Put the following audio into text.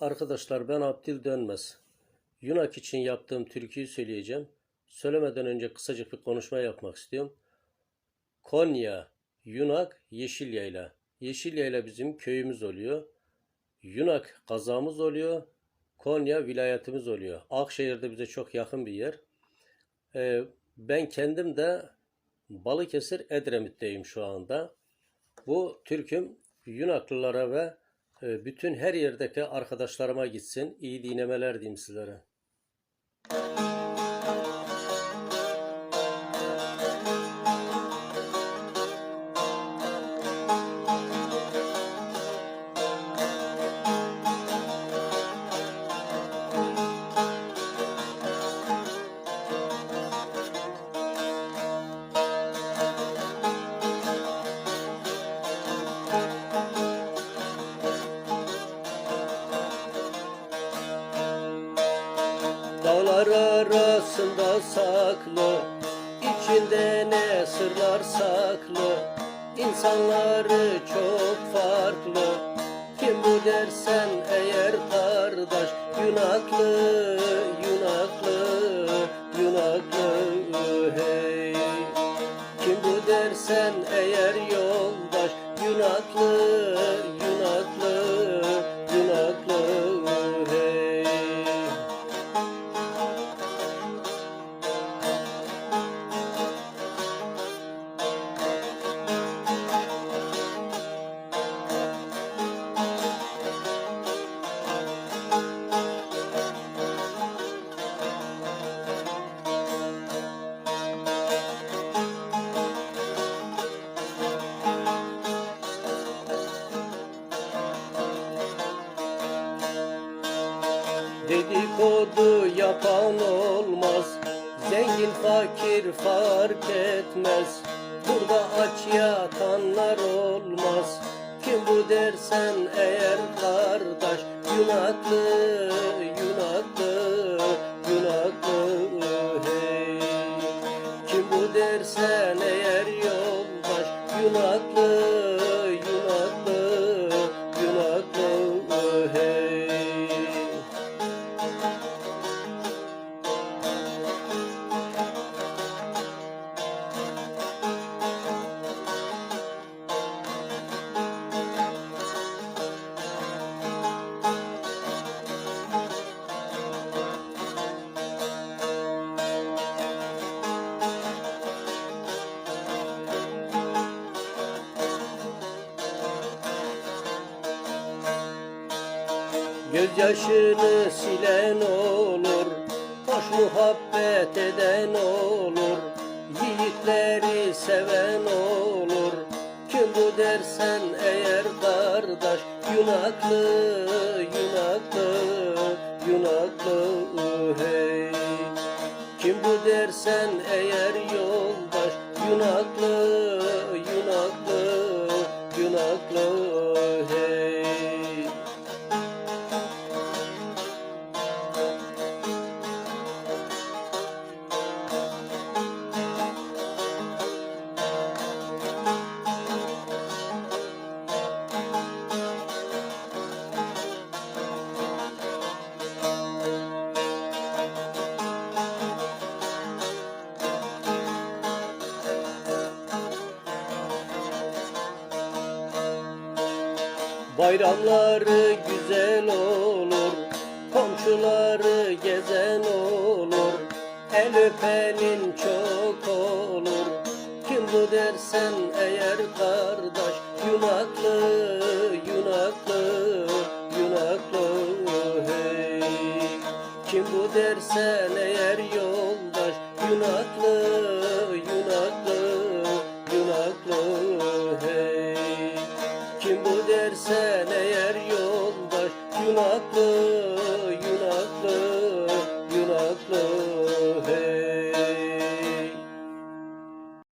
Arkadaşlar ben Abdil Dönmez. Yunak için yaptığım türküyü söyleyeceğim. Söylemeden önce kısacık bir konuşma yapmak istiyorum. Konya, Yunak, Yeşilyayla. Yeşilyayla bizim köyümüz oluyor. Yunak kazamız oluyor. Konya vilayetimiz oluyor. Akşehir'de bize çok yakın bir yer. Ee, ben kendim de Balıkesir Edremit'teyim şu anda. Bu türküm Yunaklılara ve bütün her yerdeki arkadaşlarıma gitsin. İyi dinlemeler diyeyim sizlere. Dağlar arasında saklı, içinde ne sırlar saklı. İnsanları çok farklı. Kim bu dersen eğer kardeş, Yunaklı, Yunaklı, Yunaklı hey. Kim bu dersen eğer yoldaş, Yunaklı, Yunaklı, Dedikodu yapan olmaz Zengin fakir fark etmez. Burada aç yatanlar olmaz Kim bu dersen eğer kardeş. Yunaklı, Yunaklı, Yunaklı hey. Kim bu dersen eğer yoldaş Yunaklı, Gözyaşını silen olur Hoş muhabbet eden olur Yiğitleri seven olur. Kim bu dersen eğer kardeş Yunaklı, Yunaklı, Yunaklı hey. Kim bu dersen eğer yoldaş Yunaklı, Yunaklı, Yunaklı Bayramları güzel olur, komşuları gezen olur, el öpenin çok olur. Kim bu dersen eğer kardeş, Yunaklı, Yunaklı, Yunaklı hey. Kim bu dersen eğer yoldaş, Yunaklı, hey. Kim